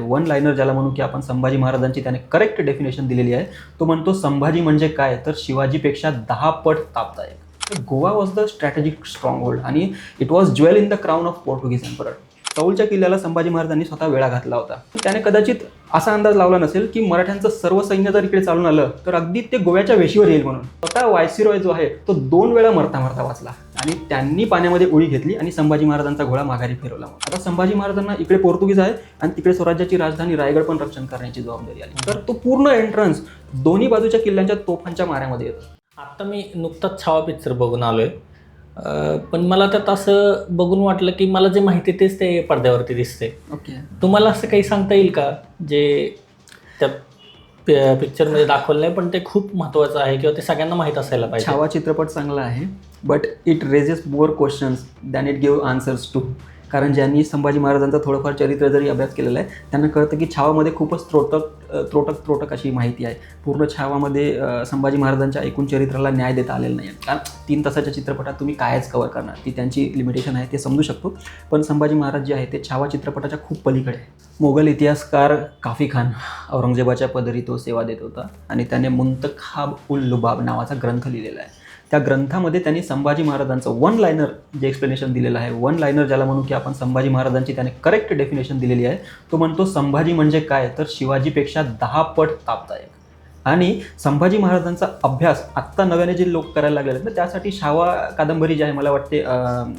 One liner ज्याला म्हणू की आपण संभाजी महाराजांची त्याने करेक्ट डेफिनेशन दिलेली आहे. तो म्हणतो संभाजी म्हणजे काय? तर शिवाजीपेक्षा दहा पट तापदायक. Goa was the strategic stronghold आणि it was jewel in the crown of Portuguese emperor चौलच्या किल्ल्याला संभाजी महाराजांनी स्वतः वेळा घातला होता. त्याने कदाचित असा अंदाज लावला नसेल की मराठ्यांचं सर्व सैन्य जर इकडे चालून आलं तर अगदी ते गोव्याच्या वेशीवर येईल म्हणून. स्वतः वायसिरॉय जो आहे तो दोन वेळा मरता मरता वाचला. आणि त्यांनी पाण्यामध्ये उडी घेतली आणि संभाजी महाराजांचा घोडा माघारी फिरवला. आता संभाजी महाराजांना इकडे पोर्तुगीज आहे आणि तिकडे स्वराज्याची राजधानी रायगड पण रक्षण करण्याची जबाबदारी आली. तर तो पूर्ण एंट्रन्स दोन्ही बाजूच्या किल्ल्यांच्या तोफांच्या माऱ्यामध्ये येतो. आता मी नुकताच छावा पिक्चर बघून आलोय. अं, पण मला त्यात असं बघून वाटलं की मला जे माहिती तेच ते पडद्यावरती दिसते ओके. तुम्हाला असं काही सांगता येईल का? जे त्या पिक्चरमध्ये दाखवलं नाही पण ते खूप महत्त्वाचं आहे किंवा ते सगळ्यांना माहीत असायला पाहिजे. छावा चित्रपट चांगला आहे but it raises more questions than it give answers to कारण ज्यांनी संभाजी महाराजांचं थोडंफार चरित्र जरी अभ्यास केलेला आहे त्यांना कळतं की छावामध्ये खूपच त्रोटक त्रोटक त्रोटक अशी माहिती आहे. पूर्ण छावामध्ये संभाजी महाराजांच्या एकूण चरित्राला न्याय देता आलेला नाही आहे. कारण तीन तासाच्या चित्रपटात तुम्ही कायच कवर करणार ती त्यांची लिमिटेशन आहे ते समजू शकतो. पण संभाजी महाराज जे आहे ते छावा चित्रपटाच्या खूप पलीकडे आहे. मोगल इतिहासकार काफी खान औरंगजेबाच्या पदरी तो सेवा देत होता आणि त्याने मुंतखाब उल लुबाब नावाचा ग्रंथ लिहिलेला आहे. त्या ग्रंथामध्ये त्यांनी संभाजी महाराजांचं वन लायनर जे एक्सप्लेनेशन दिलेलं आहे वन लायनर ज्याला म्हणू की आपण संभाजी महाराजांची त्याने करेक्ट डेफिनेशन दिलेली आहे. तो म्हणतो संभाजी म्हणजे काय? तर शिवाजीपेक्षा दहा पट तापदायक. आणि संभाजी महाराजांचा अभ्यास आत्ता नव्याने जे लोक करायला लागले आहेत ना त्यासाठी शावा कादंबरी जी आहे मला वाटते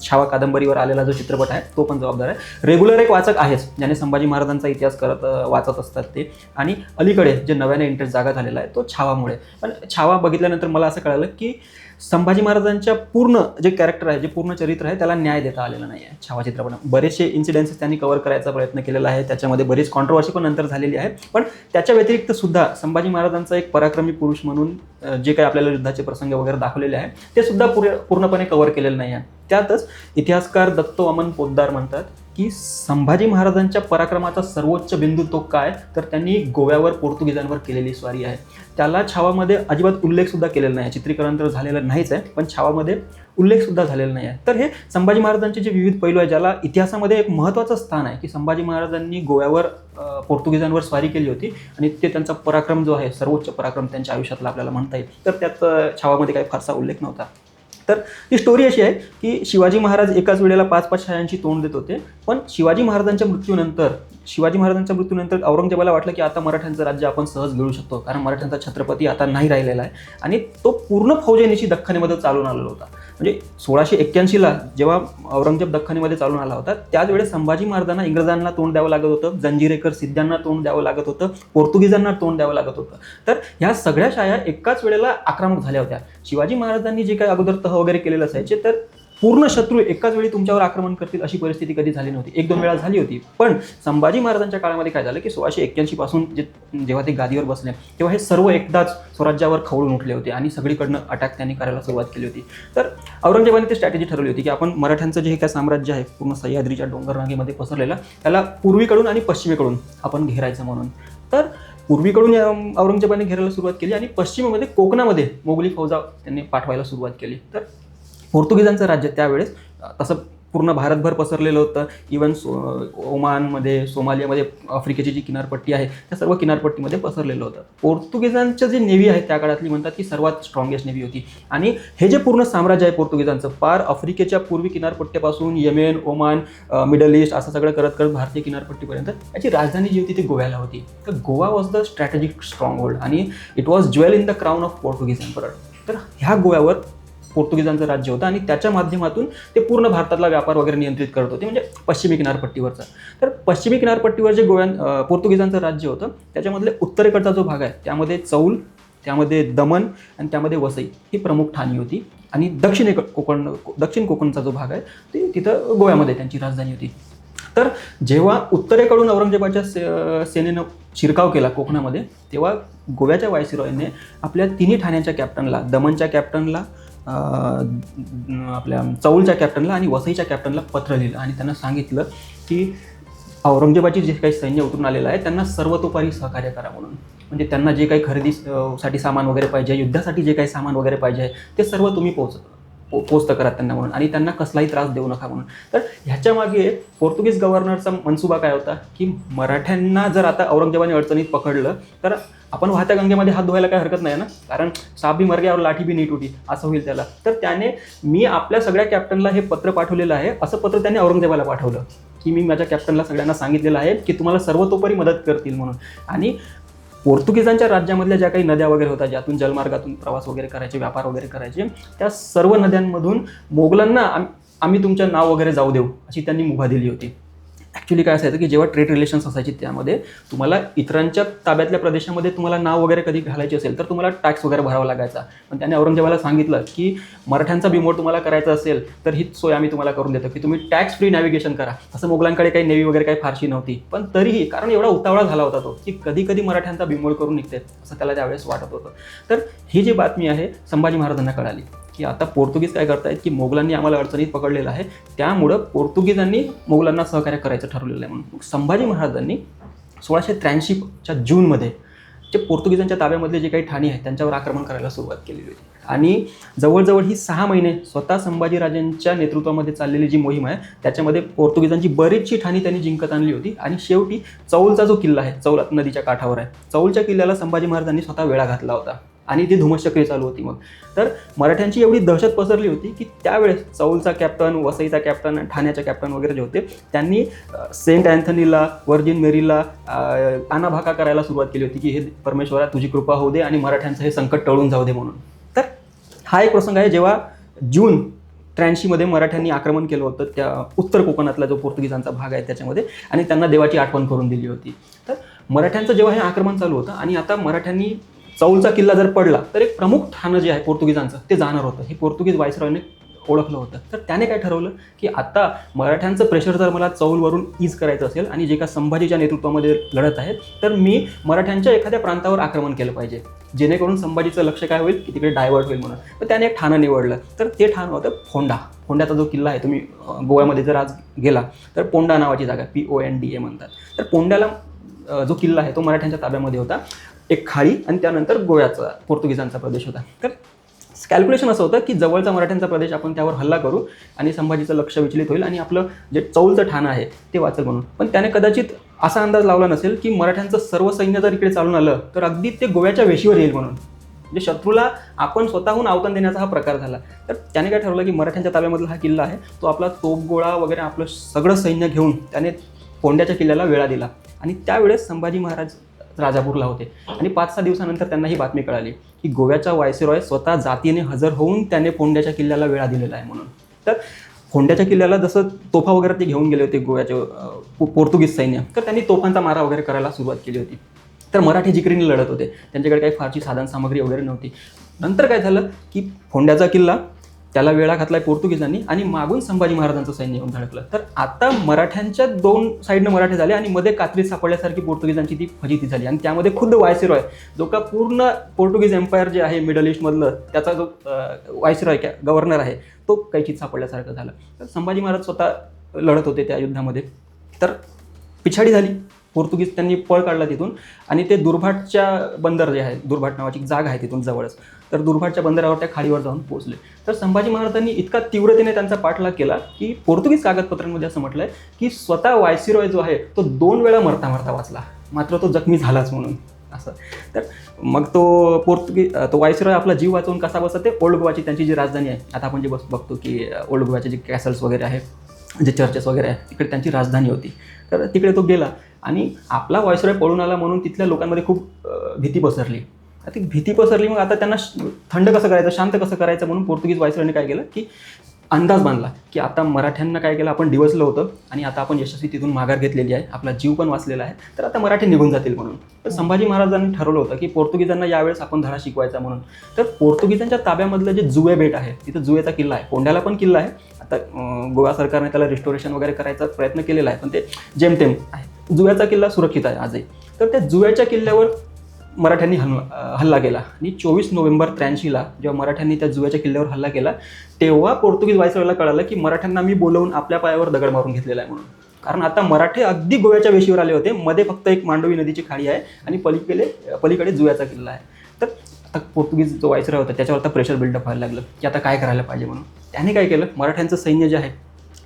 शावा कादंबरीवर आलेला जो चित्रपट आहे तो पण जबाबदार आहे. रेग्युलर एक वाचक आहेच ज्याने संभाजी महाराजांचा इतिहास करत वाचत असतात ते. आणि अलीकडे जे नव्याने इंटरेस्ट जागा झालेला आहे तो छावामुळे. पण छावा बघितल्यानंतर मला असं कळालं की संभाजी महाराजांच्या पूर्ण जे कॅरेक्टर आहे जे पूर्ण चरित्र आहे त्याला न्याय देता आलेला नाही आहे छावा चित्रपटात बरेचसे इन्सिडेन्सेस त्यांनी कव्हर करायचा प्रयत्न केलेला आहे. त्याच्यामध्ये बरीच कॉन्ट्रोवर्सी पण नंतर झालेली आहे पण त्याच्या व्यतिरिक्त सुद्धा संभाजी महाराजांचा एक पराक्रमी पुरुष म्हणून जे काही आपल्याला युद्धाचे प्रसंग वगैरे दाखवलेले आहे ते सुद्धा पूर्ण पूर्णपणे कव्हर केलेलं नाही आहे त्यातच इतिहासकार दत्तो अमन पोद्दार म्हणतात. की संभाजी महाराजांच्या पराक्रमाचा सर्वोच्च बिंदू तो काय? तर त्यांनी गोव्यावर पोर्तुगीजांवर केलेली स्वारी आहे. त्याला छावामध्ये अजिबात उल्लेखसुद्धा केलेला नाही. आहे चित्रीकरण तर झालेलं नाहीच आहे पण छावामध्ये उल्लेखसुद्धा झालेला नाही आहे. तर हे संभाजी महाराजांचे जे विविध पैलू आहे ज्याला इतिहासामध्ये एक महत्त्वाचं स्थान आहे की संभाजी महाराजांनी गोव्यावर पोर्तुगीजांवर स्वारी केली होती आणि ते त्यांचा पराक्रम जो आहे सर्वोच्च पराक्रम त्यांच्या आयुष्यातला आपल्याला म्हणता येईल. तर त्यात छावामध्ये काही फारसा उल्लेख नव्हता. तर ती स्टोरी अशी आहे की शिवाजी महाराज एकाच वेळेला पाच पाच शायांची तोंड देत होते. पण शिवाजी महाराजांच्या मृत्यूनंतर शिवाजी महाराजांच्या मृत्यूनंतर औरंगजेबाला वाटलं की आता मराठ्यांचं राज्य आपण सहज घेऊ शकतो. कारण मराठ्यांचा छत्रपती आता नाही राहिलेला आहे. आणि तो पूर्ण फौजेनिशी दख्खनीमध्ये चालून आलेला होता. म्हणजे सोळाशे एक्क्याऐंशीला जेव्हा औरंगजेब दख्खनीमध्ये चालून आला होता त्याच वेळेस संभाजी महाराजांना इंग्रजांना तोंड द्यावं लागत होतं जंजिरेकर सिद्ध्यांना तोंड द्यावं लागत होतं पोर्तुगीजांना तोंड द्यावं लागत होतं. तर ह्या सगळ्या शाया एकाच वेळेला आक्रमक झाल्या होत्या. शिवाजी महाराजांनी जे काही अगोदर तह वगैरे केलेलं असायचे तर पूर्ण शत्रू एकाच वेळी तुमच्यावर आक्रमण करतील अशी परिस्थिती कधी झाली नव्हती. एक दोन वेळा झाली होती. पण संभाजी महाराजांच्या काळामध्ये काय झालं की सोळाशे एक्क्याऐंशी पासून जे जेव्हा ते गादीवर बसले तेव्हा हे सर्व एकदाच स्वराज्यावर खवळून उठले होते आणि सगळीकडनं अटॅक त्यांनी करायला सुरुवात केली होती. तर औरंगजेबाने ती स्ट्रॅटेजी ठरवली होती की आपण मराठ्यांचं जे काय साम्राज्य आहे पूर्ण सह्याद्रीच्या डोंगर रांगेमध्ये पसरलेलं त्याला पूर्वीकडून आणि पश्चिमेकडून आपण घेरायचं म्हणून. तर पूर्वीकडून औरंगजेबाने घेरायला सुरुवात केली आणि पश्चिमेमध्ये कोकणामध्ये मोगली फौजा त्यांनी पाठवायला सुरुवात केली. तर पोर्तुगीजांचं राज्य त्यावेळेस तसं पूर्ण भारतभर पसरलेलं होतं. इवन सो ओमानमध्ये सोमालियामध्ये आफ्रिकेची जी किनारपट्टी आहे त्या सर्व किनारपट्टीमध्ये पसरलेलं होतं. पोर्तुगीजांचं जी नेव्ही आहे त्या काळातली म्हणतात की सर्वात स्ट्रॉंगेस्ट नेव्ही होती. आणि हे जे पूर्ण साम्राज्य आहे पोर्तुगीजांचं पार आफ्रिकेच्या पूर्वी किनारपट्ट्यापासून यमेन ओमान मिडल ईस्ट असं सगळं करत करत भारतीय किनारपट्टीपर्यंत याची राजधानी जी होती ती गोव्याला होती. तर Goa was the strategic stronghold आणि it was jewel in the crown of Portuguese emperor तर ह्या गोव्यावर पोर्तुगीजांचं राज्य होतं आणि त्याच्या माध्यमातून ते पूर्ण भारतातला व्यापार वगैरे नियंत्रित करत होते म्हणजे पश्चिमी किनारपट्टीवरचा. तर पश्चिमी किनारपट्टीवर जे गोव्यान पोर्तुगीजांचं राज्य होतं त्याच्यामधले उत्तरेकडचा जो भाग आहे त्यामध्ये चौल त्यामध्ये दमन आणि त्यामध्ये वसई ही प्रमुख ठाणी होती. आणि दक्षिणे कोकण दक्षिण कोकणचा जो भाग आहे ते तिथं गोव्यामध्ये त्यांची राजधानी होती. तर जेव्हा उत्तरेकडून औरंगजेबाच्या से सेनेनं शिरकाव केला कोकणामध्ये तेव्हा गोव्याच्या वायसिरॉयने आपल्या तिन्ही ठाण्याच्या कॅप्टनला दमनच्या कॅप्टनला आपल्या चौलच्या कॅप्टनला आणि वसईच्या कॅप्टनला पत्र लिहिलं आणि त्यांना सांगितलं की औरंगजेबाची जे काही सैन्य उतरून आलेलं आहे त्यांना सर्वतोपरी सहकार्य करा म्हणून. म्हणजे त्यांना जे काही खरेदी साठी सामान वगैरे पाहिजे युद्धासाठी जे काही सामान वगैरे पाहिजे ते सर्व तुम्ही पोहोचत पो- पोस्ट करा त्यांना म्हणून. आणि त्यांना कसलाही त्रास देऊ नका म्हणून. तर ह्याच्या मागे पोर्तुगीज गव्हर्नरचा मनसुबा काय होता? की मराठ्यांना जर आता औरंगजेबाने अडचणीत पकडलं तर आपण वाहत्या गंगेमध्ये हात धुवायला काही हरकत नाही ना? कारण साप बी मर लाठी बी नीट उठी असं होईल त्याला. तर त्याने मी आपल्या सगळ्या कॅप्टनला हे पत्र पाठवलेलं आहे. असं पत्र त्याने औरंगजेबाला पाठवलं की मी माझ्या कॅप्टनला सगळ्यांना सांगितलेलं आहे की तुम्हाला सर्वतोपरी मदत करतील म्हणून. आणि पोर्तुगीजांच्या राज्यामधल्या ज्या काही नद्या वगैरे होत्या ज्यातून जलमार्गातून प्रवास वगैरे करायचे व्यापार वगैरे करायचे त्या सर्व नद्यांमधून मोगलांना आम्ही तुमचं नाव वगैरे जाऊ देऊ अशी त्यांनी मुभा दिली होती. ॲक्च्युली काय असायचं की जेव्हा ट्रेड रिलेशन्स असायची त्यामध्ये तुम्हाला इतरांच्या ताब्यातल्या प्रदेशामध्ये तुम्हाला नाव वगैरे कधी घालायचे असेल तर तुम्हाला टॅक्स वगैरे भरावा लागायचा. पण त्याने औरंगजेबाला सांगितलं की मराठ्यांचा बिमोड तुम्हाला करायचा असेल तर ही सोय आम्ही तुम्हाला करून देतो की तुम्ही टॅक्स फ्री नॅव्हिगेशन करा. असं मुघलांकडे काही नेव्ही वगैरे काही फारशी नव्हती. पण तरीही कारण एवढा उतावळा झाला होता तो की कधी कधी मराठ्यांचा बिमोड करून निघते असं त्याला त्यावेळेस वाटत होतं. तर ही जी बातमी आहे संभाजी महाराजांना कळाली. की आता पोर्तुगीज काय करतायत की मोगलांनी आम्हाला अडचणीत पकडलेलं आहे. त्यामुळं पोर्तुगीजांनी मोगलांना सहकार्य करायचं ठरवलेलं आहे म्हणून. संभाजी महाराजांनी सोळाशे त्र्याऐंशीच्या जूनमध्ये जे पोर्तुगीजांच्या ताब्यामधले जे काही ठाणी आहेत त्यांच्यावर आक्रमण करायला सुरुवात केलेली होती. आणि जवळजवळ ही सहा महिने स्वतः संभाजीराजांच्या नेतृत्वामध्ये चाललेली जी मोहीम आहे त्याच्यामध्ये पोर्तुगीजांची बरीचशी ठाणी त्यांनी जिंकत आणली होती. आणि शेवटी चौलचा जो किल्ला आहे चौल नदीच्या काठावर आहे चौलच्या किल्ल्याला संभाजी महाराजांनी स्वतः वेळा घातला होता. आणि ती धुमश्चक्री चालू होती मग. तर मराठ्यांची एवढी दहशत पसरली होती की त्यावेळेस चौलचा कॅप्टन वसईचा कॅप्टन आणि कॅप्टन वगैरे जे होते त्यांनी सेंट अँथनीला वर्जिन मेरीला अ, आनाभाका करायला सुरुवात केली होती की हे परमेश्वरा तुझी कृपा होऊ दे आणि मराठ्यांचं हे संकट टळून जाऊ दे म्हणून. तर हा एक प्रसंग आहे जेव्हा जून त्र्याऐंशीमध्ये मराठ्यांनी आक्रमण केलं होतं त्या उत्तर कोकणातला जो पोर्तुगीजांचा भाग आहे त्याच्यामध्ये आणि त्यांना देवाची आठवण करून दिली होती. तर मराठ्यांचं जेव्हा हे आक्रमण चालू होतं आणि आता मराठ्यांनी चौलचा किल्ला जर पडला तर एक प्रमुख ठाणं जे आहे पोर्तुगीजांचं ते जाणार होतं. हे पोर्तुगीज वायसरॉयने ओळखलं होतं. तर त्याने काय ठरवलं की आता मराठ्यांचं प्रेशर जर मला चौलवरून ईज करायचं असेल आणि जे का संभाजीच्या नेतृत्वामध्ये लढत आहेत तर मी मराठ्यांच्या एखाद्या प्रांतावर आक्रमण केलं पाहिजे. जेणेकरून संभाजीचं लक्ष काय होईल की तिकडे डायव्हर्ट होईल म्हणून. तर त्याने एक ठाणं निवडलं. तर ते ठाणं होतं फोंडा. फोंड्याचा जो किल्ला आहे तुम्ही गोव्यामध्ये जर आज गेला तर पोंडा नावाची जागा P O N D A म्हणतात. तर पोंड्याला जो किल्ला आहे तो मराठ्यांच्या ताब्यामध्ये होता. एक खाडी आणि त्यानंतर गोव्याचा पोर्तुगीजांचा प्रदेश होता. तर कॅल्क्युलेशन असं होतं की जवळचा मराठ्यांचा प्रदेश आपण त्यावर हल्ला करू आणि संभाजीचं लक्ष विचलित होईल आणि आपलं जे चौलचं ठाणं आहे ते वाचल म्हणून पण त्याने कदाचित असा अंदाज लावला नसेल की मराठ्यांचं सर्व सैन्य जर इकडे चालून आलं तर अगदी ते गोव्याच्या वेशीवर येईल म्हणून. म्हणजे शत्रूला आपण स्वतःहून आवतन देण्याचा हा प्रकार झाला. तर त्याने काय ठरवलं की मराठ्यांच्या ताब्यामधला हा किल्ला आहे तो आपला तोपगोळा वगैरे आपलं सगळं सैन्य घेऊन त्याने कोंड्याच्या किल्ल्याला वेळा दिला. आणि त्यावेळेस संभाजी महाराज राजापूरला होते. आणि पाच सहा दिवसानंतर त्यांना ही बातमी कळाली की गोव्याचा वायसरॉय स्वतः जातीने हजर होऊन त्याने फोंड्याच्या किल्ल्याला वेळा दिलेला आहे म्हणून. तर फोंड्याच्या किल्ल्याला जसं तोफा वगैरे ते घेऊन गेले होते गोव्याचे पो- पोर्तुगीज सैन्य तर त्यांनी तोफांचा मारा वगैरे करायला सुरुवात केली होती. तर मराठी जिकरीने लढत होते. त्यांच्याकडे काही फारशी साधन सामग्री वगैरे नव्हती. नंतर काय झालं की फोंड्याचा किल्ला त्याला वेळा घातलाय पोर्तुगीजांनी आणि मागून संभाजी महाराजांचं सैन्य येऊन धडकलं. तर आता मराठ्यांच्या दोन साईडनं मराठे झाले आणि मध्ये कात्रीत सापडल्यासारखी पोर्तुगीजांची ती फजिती झाली आणि त्यामध्ये खुद्द वायसिरॉय जो का पूर्ण पोर्तुगीज एम्पायर जे आहे मिडल ईस्टमधलं त्याचा जो वायसिरॉय गव्हर्नर आहे तो कैचित सापडल्यासारखं झालं. तर संभाजी महाराज स्वतः लढत होते त्या युद्धामध्ये. तर पिछाडी झाली. पोर्तुगीज त्यांनी पळ काढला तिथून आणि ते दुर्भाटच्या बंदर जे आहे दुर्भाट नावाची जाग जागा आहे तिथून जवळच. तर दुर्भाटच्या बंदरावर त्या खाडीवर जाऊन पोहोचले. तर संभाजी महाराजांनी इतका तीव्रतेने त्यांचा पाठलाग केला की पोर्तुगीज कागदपत्रांमध्ये असं म्हटलंय की स्वतः वायसिरॉय जो आहे तो दोन वेळा मरता मरता वाचला. मात्र तो जखमी झालाच म्हणून. असं. तर मग तो पोर्तुगी तो वायसरॉय आपला जीव वाचवून कसा बसत? ते ओल्ड गोवाची त्यांची जी राजधानी आहे. आता आपण जे बस बघतो की ओल्ड गोवाचे जे कॅसल्स वगैरे आहे जे चर्चेस वगैरे आहे तिकडे त्यांची राजधानी होती. तर तिकडे तो गेला आणि आपला वायसरॉय पळून आला म्हणून तिथल्या लोकांमध्ये खूप भीती पसरली. ती भीती पसरली. मग आता त्यांना थंड कसं करायचं शांत कसं करायचं म्हणून पोर्तुगीज व्हायसरॉयने काय केलं की अंदाज बांधला की आता मराठ्यांना काय केलं आपण डिवसलं होतं आणि आता आपण यशस्वी तिथून माघार घेतलेली आहे आपला जीव पण वाचलेला आहे तर आता मराठी निघून जातील म्हणून. तर संभाजी महाराजांनी ठरवलं होतं की पोर्तुगीजांना यावेळेस आपण धडा शिकवायचा म्हणून. तर पोर्तुगीजांच्या ताब्यामधलं जे जुवे बेट आहे तिथं जुवेचा किल्ला आहे कोंड्याला पण किल्ला आहे. आता गोवा सरकारने त्याला रिस्टोरेशन वगैरे करायचा प्रयत्न केलेला आहे पण ते जेमतेम आहे. जुव्याचा किल्ला सुरक्षित आहे आजही. तर त्या जुव्याच्या किल्ल्यावर मराठ्यांनी हल हल्ला केला. आणि चोवीस नोव्हेंबर त्र्याऐंशीला जेव्हा मराठ्यांनी त्या जुव्याच्या किल्ल्यावर हल्ला केला तेव्हा पोर्तुगीज व्हायसरॉयला कळालं की मराठ्यांना मी बोलवून आपल्या पायावर दगड मारून घेतलेला आहे म्हणून. कारण आता मराठे अगदी गोव्याच्या वेशीवर आले होते मध्ये फक्त एक मांडवी नदीची खाडी आहे आणि पलीकडे पलीकडे जुव्याचा किल्ला आहे. तर आता पोर्तुगीज जो व्हायसरॉय होता त्याच्यावर आता प्रेशर बिल्डअप व्हायला लागलं की आता काय करायला पाहिजे म्हणून. त्याने काय केलं? मराठ्यांचं सैन्य जे आहे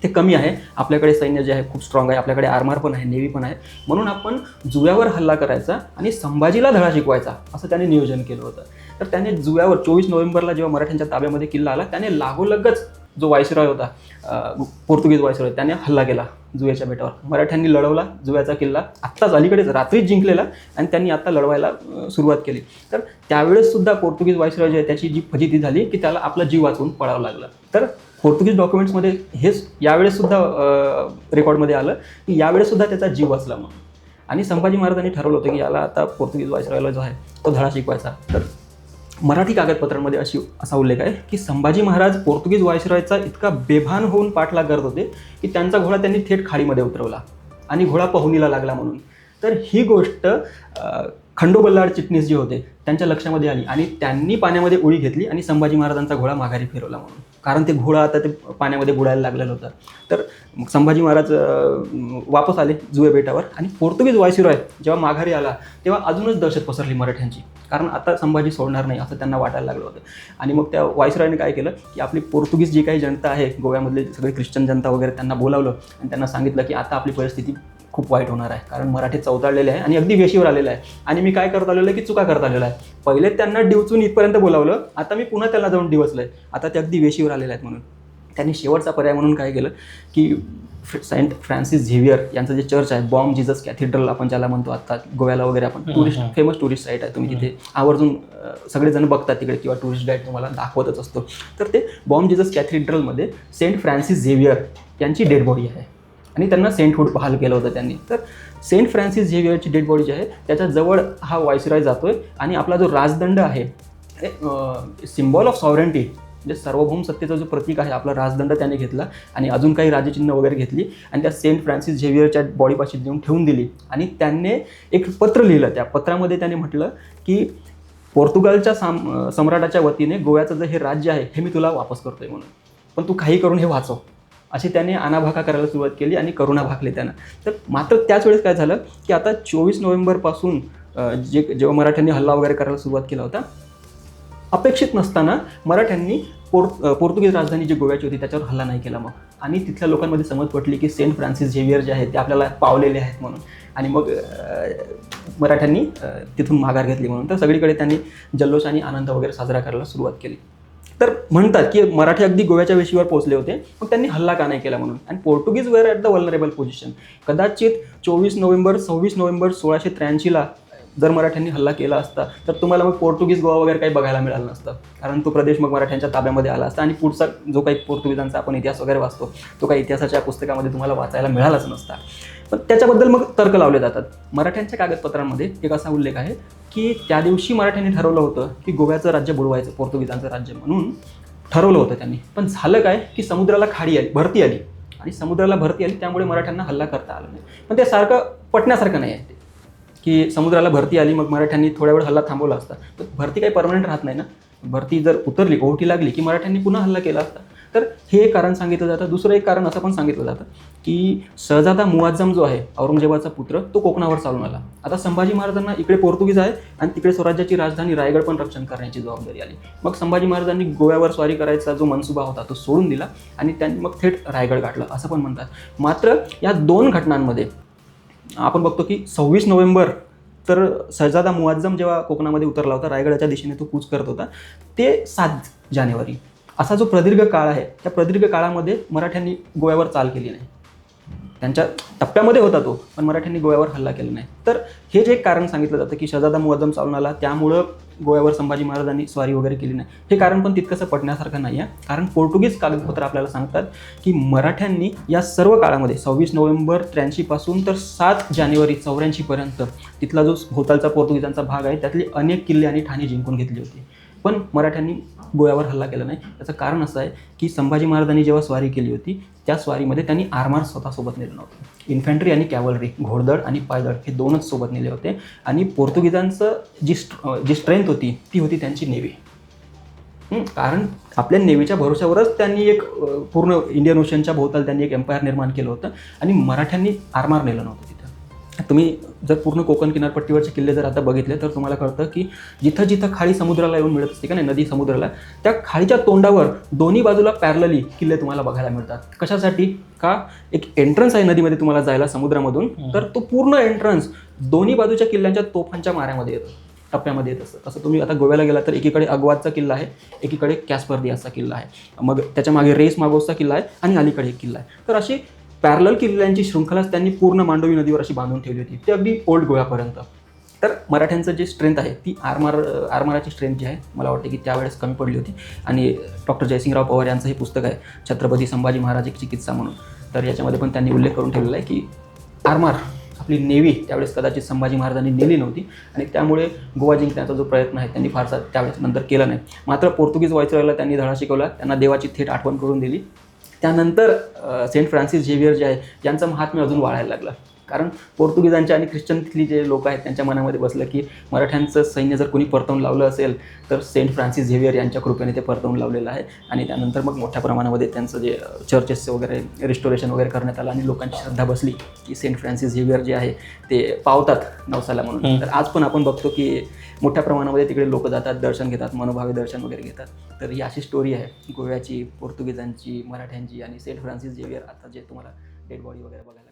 ते कमी आहे. आपल्याकडे सैन्य जे आहे खूप स्ट्रॉंग आहे. आपल्याकडे आरमार पण आहे नेव्ही पण आहे. म्हणून आपण जुव्यावर हल्ला करायचा आणि संभाजीला धडा शिकवायचा असं त्याने नियोजन केलं होतं. तर त्याने जुव्यावर चोवीस नोव्हेंबरला जेव्हा मराठ्यांच्या ताब्यामध्ये किल्ला आला त्याने लागोलगच जो वायसरॉय होता पोर्तुगीज वायसरॉय त्याने हल्ला केला जुव्याच्या बेटावर. मराठ्यांनी लढवला जुव्याचा किल्ला. आत्ताच अलीकडेच रात्रीच जिंकलेला आणि त्यांनी आत्ता लढवायला सुरुवात केली. तर त्यावेळेस सुद्धा पोर्तुगीज वायसरॉय जे आहे त्याची जी फजिती झाली की त्याला आपला जीव वाचवून पळावं लागलं. तर पोर्तुगीज डॉक्युमेंट्समध्ये हेच यावेळेससुद्धा रेकॉर्डमध्ये आलं की यावेळेससुद्धा त्याचा जीव वाचला मग आणि संभाजी महाराजांनी ठरवलं होतं की याला आता पोर्तुगीज वायसरायला जो आहे तो धडा शिकवायचा. तर मराठी कागदपत्रांमध्ये अशी असा उल्लेख आहे की संभाजी महाराज पोर्तुगीज वायसरायचा इतका बेभान होऊन पाठलाग करत होते की त्यांचा घोडा त्यांनी थेट खाडीमध्ये उतरवला आणि घोडा पहुनीला लागला म्हणून. तर ही गोष्ट खंडोबल्लाड चिटणीस जे होते त्यांच्या लक्षामध्ये आली आणि त्यांनी पाण्यामध्ये उडी घेतली आणि संभाजी महाराजांचा घोडा माघारी फिरवला म्हणून. कारण ते घोडा आता ते पाण्यामध्ये बुडायला लागलेलं होतं. तर मग संभाजी महाराज वापस आले जुवे बेटावर आणि पोर्तुगीज वायसिरॉय जेव्हा माघारी आला तेव्हा अजूनच दहशत पसरली मराठ्यांची. कारण आता संभाजी सोडणार नाही असं त्यांना वाटायला लागलं होतं. आणि मग त्या वायसरॉयने काय केलं की आपली पोर्तुगीज जी काही जनता आहे गोव्यामधले सगळे ख्रिश्चन जनता वगैरे त्यांना बोलावलं आणि त्यांना सांगितलं की आता आपली परिस्थिती खूप वाईट होणार आहे. कारण मराठी चौताळलेले आहे आणि अगदी वेशीवर आलेलं आहे. आणि मी काय करत आलेलो आहे की चुका करत आलेलो आहे. पहिले त्यांना डिवचून इथपर्यंत बोलावलं. आता मी पुन्हा त्यांना जाऊन डिवचलं आहे आता ते अगदी वेशीवर आलेले आहेत म्हणून. त्यांनी शेवटचा पर्याय म्हणून काय केलं की सेंट फ्रान्सिस झेवियर यांचं जे चर्च आहे बॉम्ब जिजस कॅथिड्रल आपण ज्याला म्हणतो आता गोव्याला वगैरे आपण टुरिस्ट. फेमस टुरिस्ट साईट आहे. तुम्ही तिथे आवर्जून सगळेजण बघतात तिकडे किंवा टुरिस्ट गाईड तुम्हाला दाखवतच असतो. तर ते बॉम्ब जिजस कॅथिड्रलमध्ये सेंट फ्रान्सिस झेवियर यांची डेड बॉडी आहे. आणि त्यांना सेंटहूड बहाल केलं होतं त्यांनी. तर सेंट फ्रान्सिस झेवियरची डेड बॉडी जी आहे त्याच्याजवळ हा जातो जातोय आणि आपला जो राजदंड आहे सिम्बॉल ऑफ सॉवरेंटी म्हणजे सार्वभौम सत्तेचा जो प्रतीक आहे आपला राजदंड त्याने घेतला आणि अजून काही राजचिन्ह वगैरे घेतली आणि त्या सेंट फ्रान्सिस झेवियरच्या बॉडीपाशी देऊन ठेवून दिली. आणि त्यांनी एक पत्र लिहिलं त्या पत्रामध्ये त्याने म्हटलं की पोर्तुगालच्या साम सम्राटाच्या वतीने गोव्याचं जे हे राज्य आहे हे मी तुला वापस करतोय म्हणून. पण तू काही करून हे वाचव. अशी त्याने आनाभाका करायला सुरुवात केली आणि करुणा भाकले त्यानं. तर मात्र त्याच वेळेस काय झालं की आता चोवीस नोव्हेंबरपासून जे जेव्हा मराठ्यांनी हल्ला वगैरे करायला सुरुवात केला होता अपेक्षित नसताना मराठ्यांनी पोर् पोर्तुगीज राजधानी जी गोव्याची होती त्याच्यावर हल्ला नाही केला मग. आणि तिथल्या लोकांमध्ये समज पटली की सेंट फ्रान्सिस झेवियर जे आहेत ते आपल्याला पावलेले आहेत म्हणून. आणि मग मराठ्यांनी तिथून माघार घेतली म्हणून. तर सगळीकडे त्यांनी जल्लोष आणि आनंद वगैरे साजरा करायला सुरुवात केली. तर म्हणतात की मराठी अगदी गोव्याच्या वेशीवर पोहोचले होते मग त्यांनी हल्ला का नाही केला म्हणून? आणि Portuguese were at the vulnerable position कदाचित चोवीस नोव्हेंबर सव्वीस नोव्हेंबर सोळाशे त्र्याऐंशीला जर मराठ्यांनी हल्ला केला असता तर तुम्हाला मग पोर्तुगीज गोवा वगैरे काही बघायला मिळालं नसतं. कारण तो प्रदेश मग मराठ्यांच्या ताब्यामध्ये आला असता. आणि पुढचा जो काही पोर्तुगीजांचा आपण इतिहास वगैरे वाचतो तो काही इतिहासाच्या पुस्तकामध्ये तुम्हाला वाचायला मिळालाच नसता. पण त्याच्याबद्दल मग तर्क लावले जातात. मराठ्यांच्या कागदपत्रांमध्ये एक असा उल्लेख आहे की त्या दिवशी मराठ्यांनी ठरवलं होतं की गोव्याचं राज्य बुडवायचं पोर्तुगीजांचं राज्य म्हणून ठरवलं होतं त्यांनी. पण झालं काय की समुद्राला खाडी आली भरती आली. आणि समुद्राला भरती आली त्यामुळे मराठ्यांना हल्ला करता आला नाही. पण ते सारखं पटण्यासारखं नाही आहे ते. की समुद्राला भरती आली मग मराठ्यांनी थोड्या वेळ हल्ला थांबवला असता. तर भरती काही परमनंट राहत नाही ना. भरती जर उतरली ओहोटी लागली की मराठ्यांनी पुन्हा हल्ला केला असता. तर हे एक कारण सांगितलं जातं. दुसरं एक कारण असं पण सांगितलं जातं की सहजादा मुआज्जम जो आहे औरंगजेबाचा पुत्र तो कोकणावर चालून आला. आता संभाजी महाराजांना इकडे पोर्तुगीज आहे आणि तिकडे स्वराज्याची राजधानी रायगड पण रक्षण करण्याची जबाबदारी आली. मग संभाजी महाराजांनी गोव्यावर स्वारी करायचा जो मनसुबा होता तो सोडून दिला आणि त्यांनी मग थेट रायगड गाठला असं पण म्हणतात. मात्र या दोन घटनांमध्ये आपण बघतो की सव्वीस नोव्हेंबर तर सहजादा मुआज्जम जेव्हा कोकणामध्ये उतरला होता रायगडाच्या दिशेने तो कूच करत होता ते सात जानेवारी. असा जो प्रदीर्घ काळ आहे त्या प्रदीर्घ काळामध्ये मराठ्यांनी गोव्यावर चाल केली नाही. त्यांच्या टप्प्यामध्ये होता तो पण मराठ्यांनी गोव्यावर हल्ला केला नाही. तर हे जे एक कारण सांगितलं जातं की शहजादा मुआझम चालून आला त्यामुळं गोव्यावर संभाजी महाराजांनी स्वारी वगैरे केली नाही. हे कारण पण तितकंसं पटण्यासारखं नाही आहे कारण पोर्तुगीज कागदपत्र आपल्याला सांगतात की मराठ्यांनी या सर्व काळामध्ये सव्वीस नोव्हेंबर त्र्याऐंशीपासून तर सात जानेवारी चौऱ्याऐंशीपर्यंत तिथला जो भोवतालचा पोर्तुगीजांचा भाग आहे त्यातले अनेक किल्ले आणि ठाणे जिंकून घेतली होती. पण मराठ्यांनी गोव्यावर हल्ला केला नाही. त्याचं कारण असं आहे की संभाजी महाराजांनी जेव्हा स्वारी केली होती त्या स्वारीमध्ये त्यांनी आरमार स्वतःसोबत नेलं नव्हतं. इन्फॅन्ट्री आणि कॅव्हलरी घोडदळ आणि पायदळ हे दोनच सोबत नेले होते आणि पोर्तुगीजांचं जी स्ट्र जी स्ट्रेंथ होती ती होती त्यांची नेव्ही कारण आपल्या नेव्हीच्या भरोश्यावरच त्यांनी एक पूर्ण इंडियन ओशनच्या भोवताल त्यांनी एक एम्पायर निर्माण केलं होतं आणि मराठ्यांनी आरमार नेलं नव्हतं तुम्ही जर पूर्ण कोकण किनारपट्टीवरचे किल्ले जर आता बघितले तर तुम्हाला कळतं की जिथं जिथं खाडी समुद्राला येऊन मिळत असते का नाही नदी समुद्राला त्या खाडीच्या तोंडावर दोन्ही बाजूला पॅरलली किल्ले तुम्हाला बघायला मिळतात. कशासाठी? का? एक एंट्रन्स आहे नदीमध्ये तुम्हाला जायला समुद्रामधून. तर तो पूर्ण एंट्रन्स दोन्ही बाजूच्या किल्ल्यांच्या तोफांच्या माऱ्यामध्ये येतो टप्प्यामध्ये येत असतं. तसं तुम्ही आता गोव्याला गेला तर एकीकडे अगवादचा किल्ला आहे एकीकडे कॅस्पर्दियाचा किल्ला आहे. मग त्याच्यामागे रेस मागोसचा किल्ला आहे आणि अलीकडे एक किल्ला आहे. तर अशी पॅरल किल्ल्यांची शृंखलाच त्यांनी पूर्ण मांडवी नदीवर अशी बांधून ठेवली होती. ते अगदी ओल्ड गोव्यापर्यंत. तर मराठ्यांचं जे स्ट्रेंथ आहे ती आरमार आरमाराची स्ट्रेंथ जी आहे मला वाटते की त्यावेळेस कमी पडली होती. आणि डॉक्टर जयसिंगराव पवार यांचं हे पुस्तक आहे छत्रपती संभाजी महाराज एक चिकित्सा म्हणून. तर याच्यामध्ये पण त्यांनी उल्लेख करून ठेवलेला आहे की आरमार आपली नेव्ही त्यावेळेस कदाचित संभाजी महाराजांनी नेली नव्हती. आणि त्यामुळे गोवा जिंकण्याचा जो प्रयत्न आहे त्यांनी फारसा त्यावेळेस नंतर केला नाही. मात्र पोर्तुगीज व्हायसरॉयला त्यांनी धडा शिकवला त्यांना देवाची थेट आठवण करून दिली. त्यानंतर सेंट फ्रान्सिस झेवियर जे आहे यांचं महात्म्य अजून वाढायला लागलं. कारण पोर्तुगीजांचे आणि ख्रिश्चनतली जे लोक आहेत त्यांच्या मनामध्ये बसलं की मराठ्यांचं सैन्य जर कोणी परतवून लावलं असेल तर सेंट फ्रान्सिस झेवियर यांच्या कृपेने ते परतवून लावलेलं आहे आणि त्यानंतर मग मोठ्या प्रमाणामध्ये त्यांचं जे चर्चेसचं वगैरे रिस्टोरेशन वगैरे करण्यात आलं आणि लोकांची श्रद्धा बसली की सेंट फ्रान्सिस झेवियर जे आहे ते पावतात नवसाला म्हणून. तर आज पण आपण बघतो की मोठ्या प्रमाणामध्ये तिकडे लोक जातात दर्शन घेतात मनोभावे दर्शन वगैरे घेतात तर ही अशी स्टोरी आहे गोव्याची पोर्तुगीजांची मराठ्यांची आणि सेंट फ्रान्सिस झेवियर आता जे तुम्हाला डेड बॉडी वगैरे बघायला.